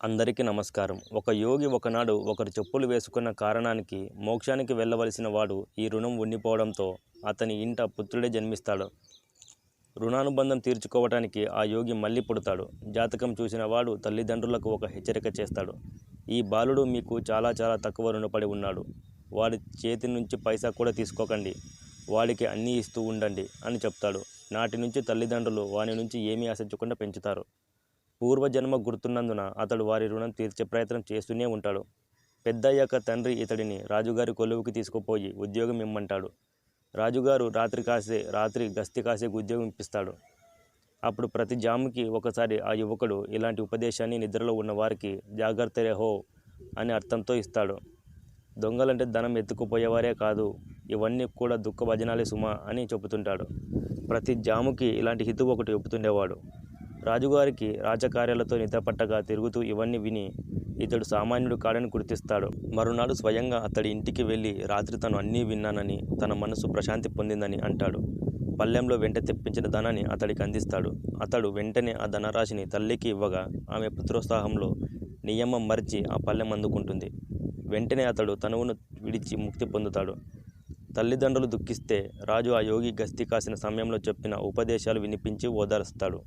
అందరికీ నమస్కారం. ఒక యోగి ఒకనాడు ఒకరు చెప్పులు వేసుకున్న కారణానికి మోక్షానికి వెళ్ళవలసిన వాడు ఈ రుణం ఉండిపోవడంతో అతని ఇంట పుత్రుడే జన్మిస్తాడు. రుణానుబంధం తీర్చుకోవటానికి ఆ యోగి మళ్ళీ పుడతాడు. జాతకం చూసిన వాడు తల్లిదండ్రులకు ఒక హెచ్చరిక చేస్తాడు. ఈ బాలుడు మీకు చాలా చాలా తక్కువ రుణపడి ఉన్నాడు. వాడి చేతి నుంచి పైసా కూడా తీసుకోకండి. వాడికి అన్నీ ఇస్తూ ఉండండి అని చెప్తాడు. నాటి నుంచి తల్లిదండ్రులు వాని నుంచి ఏమీ ఆశించకుండా పెంచుతారు. పూర్వజన్మ గుర్తున్నందున అతడు వారి రుణం తీర్చే ప్రయత్నం చేస్తూనే ఉంటాడు. పెద్దయ్యాక తండ్రి ఇతడిని రాజుగారి కొలువుకి తీసుకుపోయి ఉద్యోగం ఇమ్మంటాడు. రాజుగారు రాత్రి కాసే రాత్రి గస్తీ కాసే ఉద్యోగం ఇప్పిస్తాడు. అప్పుడు ప్రతి జాముకి ఒకసారి ఆ యువకుడు ఇలాంటి ఉపదేశాన్ని నిద్రలో ఉన్న వారికి జాగ్రత్త రేహో అని అర్థంతో ఇస్తాడు. దొంగలంటే ధనం ఎత్తుకుపోయేవారే కాదు ఇవన్నీ కూడా దుఃఖ భజనాలే సుమా అని చెబుతుంటాడు. ప్రతి జాముకి ఇలాంటి హితువు ఒకటి చెబుతుండేవాడు రాజుగారికి రాజకార్యాలతో నిద్రపట్టగా తిరుగుతూ ఇవన్నీ విని ఇతడు సామాన్యుడు కాడని గుర్తిస్తాడు. మరునాడు స్వయంగా అతడి ఇంటికి వెళ్ళి రాత్రి తను అన్నీ విన్నానని తన మనసు ప్రశాంతి పొందిందని అంటాడు. పల్లెంలో వెంట తెప్పించిన ధనాన్ని అతడికి అందిస్తాడు. అతడు వెంటనే ఆ ధనరాశిని తల్లికి ఇవ్వగా ఆమె పుత్రోత్సాహంలో నియమం మరిచి ఆ పల్లెం అందుకుంటుంది. వెంటనే అతడు తనువును విడిచి ముక్తి పొందుతాడు. తల్లిదండ్రులు దుఃఖిస్తే రాజు ఆ యోగి గస్తీ కాసిన సమయంలో చెప్పిన ఉపదేశాలు వినిపించి ఓదారుస్తాడు.